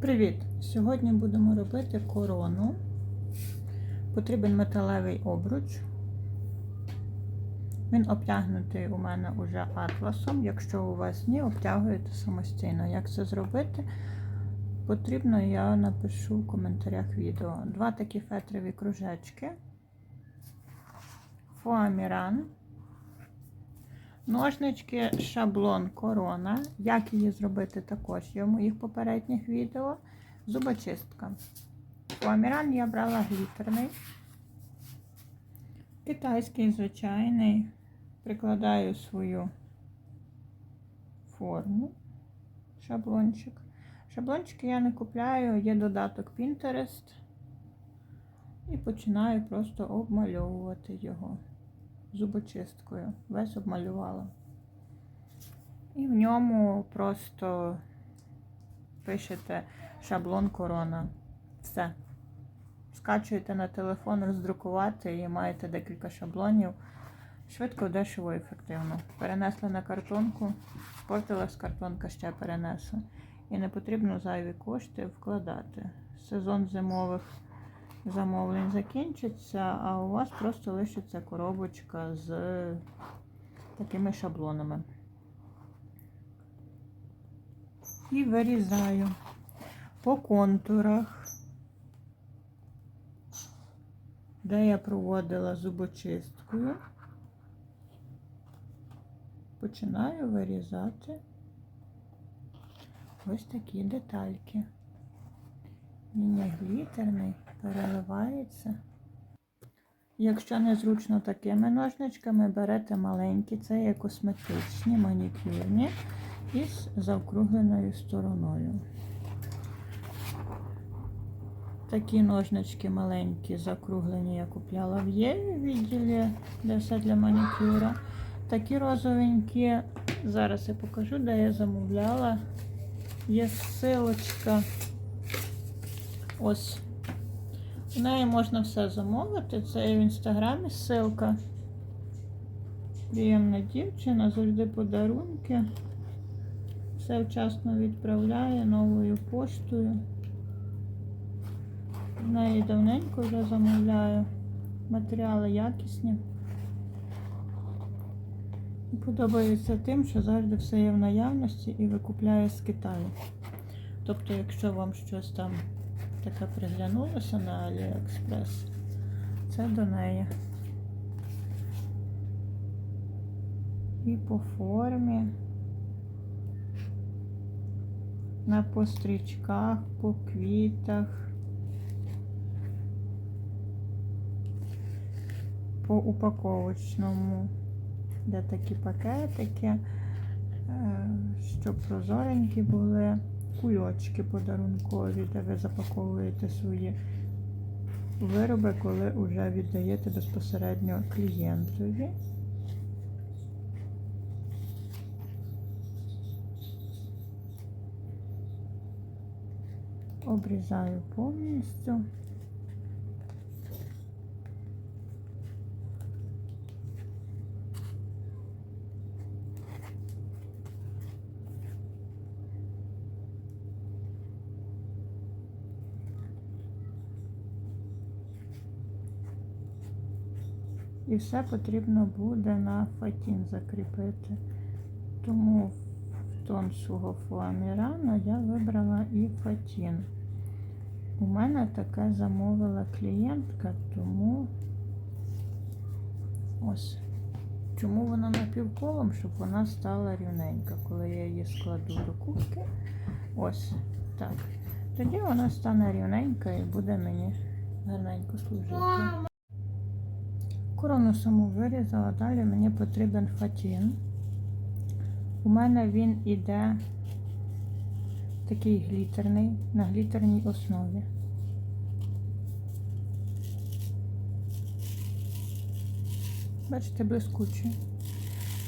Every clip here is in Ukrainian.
Привіт! Сьогодні будемо робити корону. Потрібен металевий обруч. Він обтягнутий у мене уже атласом. Якщо у вас ні, обтягуєте самостійно. Як це зробити? Потрібно, я напишу в коментарях відео. Два такі фетрові кружечки. Фоаміран. Ножнички, шаблон, корона. Як її зробити, також є в моїх попередніх відео. Зубочистка. Фоаміран я брала глітерний. Китайський звичайний. Прикладаю свою форму, шаблончик. Шаблончики я не купляю, є додаток Pinterest. І починаю просто обмальовувати його зубочисткою. Весь обмалювала. І в ньому просто пишете шаблон корона. Все. Скачуєте на телефон, роздрукувати і маєте декілька шаблонів. Швидко, дешево і ефективно. Перенесли на картонку, спортилась картонка, ще перенесла. І не потрібно зайві кошти вкладати. Сезон зимових замовлень закінчиться, а у вас просто лишиться коробочка з такими шаблонами. І вирізаю по контурах, де я проводила зубочисткою, починаю вирізати ось такі детальки. Є глітерний, переливається. Якщо незручно такими ножничками, берете маленькі, це є косметичні, манікюрні із заокругленою стороною. Такі ножнички маленькі, закруглені, я купляла в Єві відділі, де все для манікюра. Такі розовенькі, зараз я покажу, де я замовляла. Є силочка. Ось. У неї можна все замовити. Це і в інстаграмі ссылка. Приємна дівчина, завжди подарунки. Все вчасно відправляє новою поштою. В неї давненько вже замовляю. Матеріали якісні. Подобається тим, що завжди все є в наявності і викупляє з Китаю. Тобто, якщо вам щось там таке приглянулося на Аліекспрес, це до неї. І по формі, на пострічках, по квітах, по упаковочному, де такі пакетики, е, щоб прозоренькі були кульочки подарункові, де ви запаковуєте свої вироби, коли вже віддаєте безпосередньо клієнтові. Обрізаю повністю. І все потрібно буде на фатін закріпити. Тому в тон свого фуамірану я вибрала і фатін. У мене таке замовила клієнтка, тому ось. Чому вона напівколом, щоб вона стала рівненька, коли я її складу до кубки. Ось так. Тоді вона стане рівненька і буде мені гарненько служити. Корону саму вирізала, далі мені потрібен фатін. У мене він іде такий глітерний, на глітерній основі. Бачите, блискучий.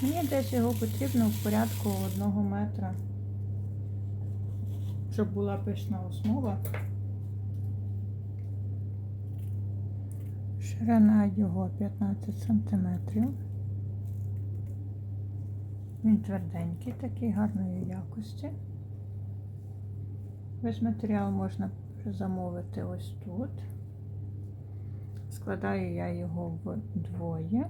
Мені десь його потрібно в порядку одного метра, щоб була пишна основа. Ширина його 15 см. Він тверденький, такий гарної якості. Весь матеріал можна замовити ось тут. Складаю я його вдвоє.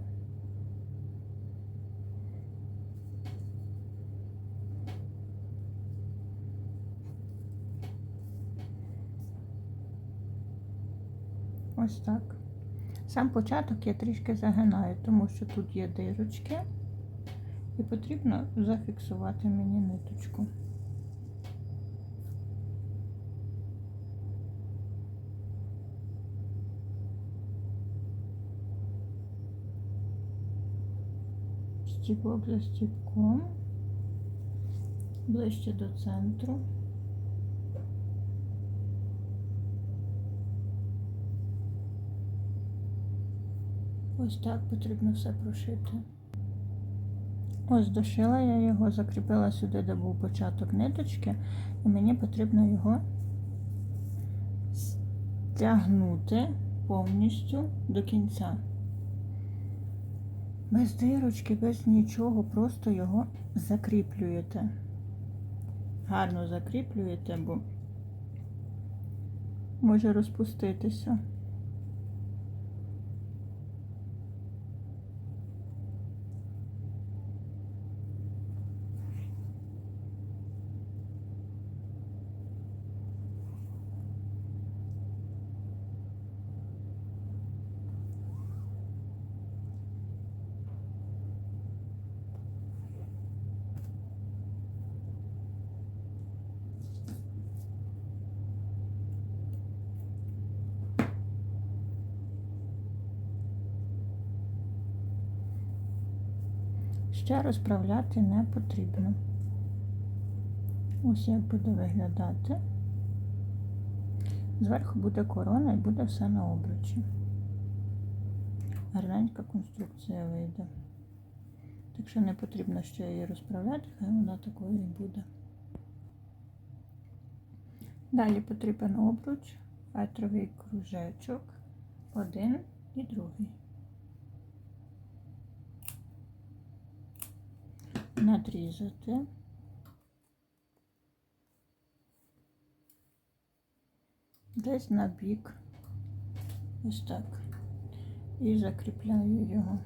Ось так. Сам початок я трішки загинаю, тому що тут є дирочки, і потрібно зафіксувати мені ниточку. Стіпок за стіпком, ближче до центру. Ось так потрібно все прошити. Ось дошила я його, закріпила сюди, де був початок ниточки, і мені потрібно його стягнути повністю до кінця. Без дирочки, без нічого, просто його закріплюєте. Гарно закріплюєте, бо може розпуститися. Ще розправляти не потрібно. Ось як буде виглядати. Зверху буде корона і буде все на обручі. Гарненька конструкція вийде. Так що не потрібно ще її розправляти, хай вона такою і буде. Далі потрібен обруч, фетровий кружечок, один і другий. Надрізати. Десь на бік. Ось так. І закріпляю його.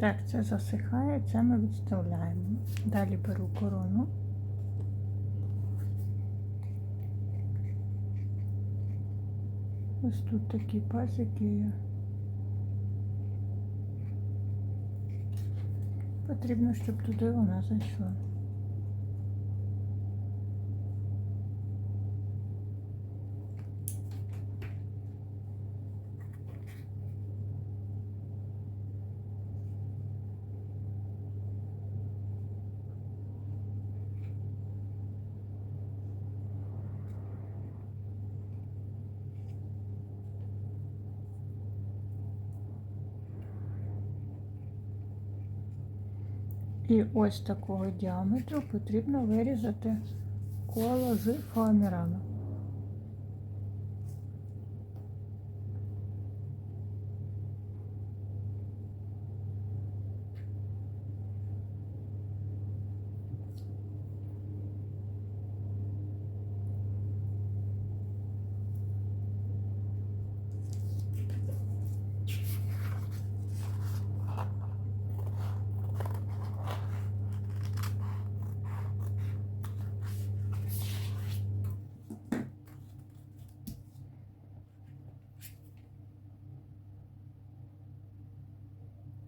Так, це засихає, це ми відставляємо. Далі беру корону. Ось тут такі пазики є. Потрібно, щоб туди вона зайшла. І ось такого діаметру потрібно вирізати коло з фоамірану.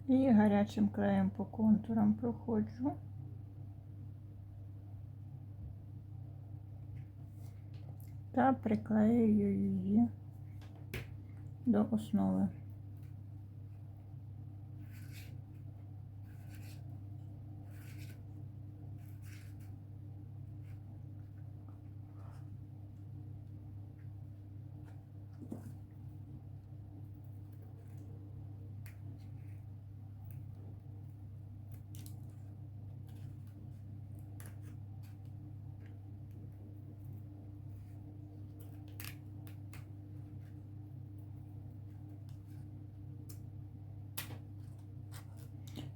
І гарячим краєм по контурам проходжу. Та приклеюю її до основи.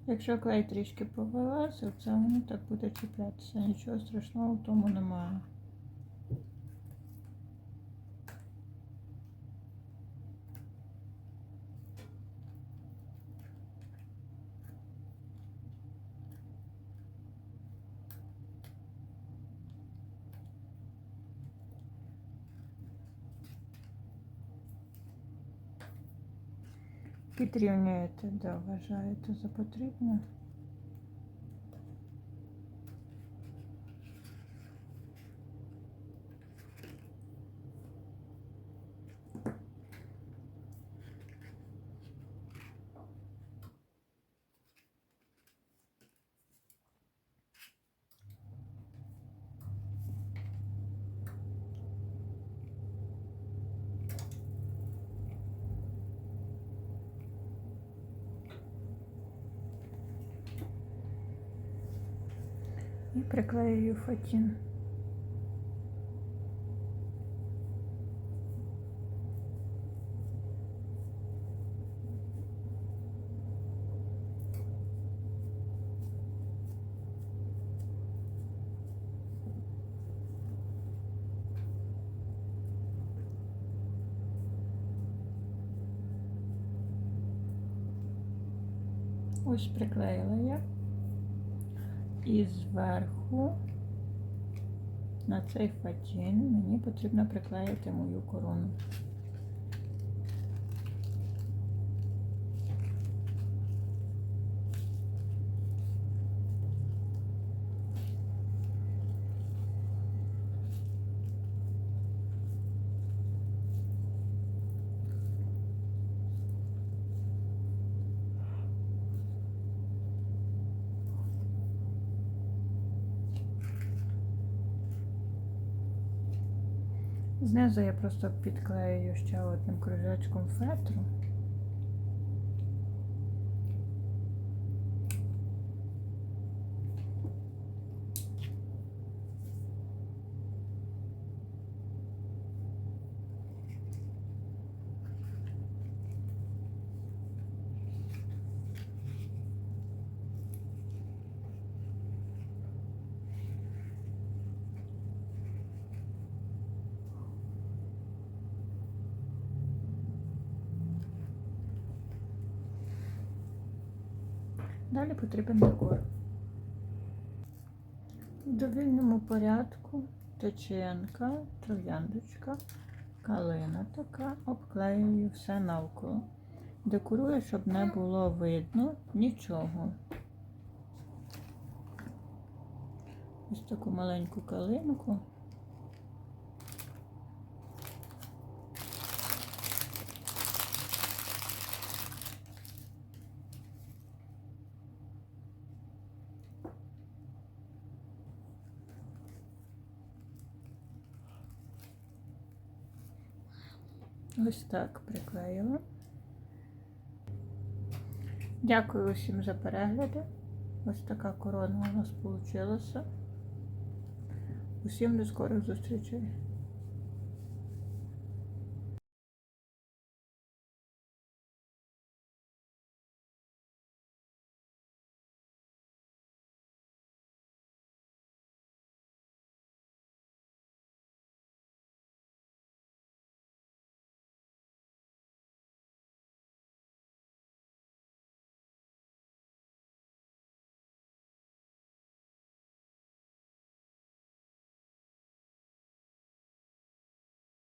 Якщо клей трішки повелася, це воно так буде чіплятися. Нічого страшного в тому немає. Підрівнюєте, да, вважаєте за потрібне. І приклеюю фатін. Ось приклеїла я. І зверху на цей фатін мені потрібно приклеїти мою корону. Знизу я просто підклею ще одним кружечком фетру. Далі потрібен декор. В довільному порядку теченка, трояндочка, калина така, обклеюю все навколо. Декорую, щоб не було видно нічого. Ось таку маленьку калинку. Ось так приклеїла. Дякую усім за перегляди. Ось така корона у нас вийшла. Усім до скорих зустрічей.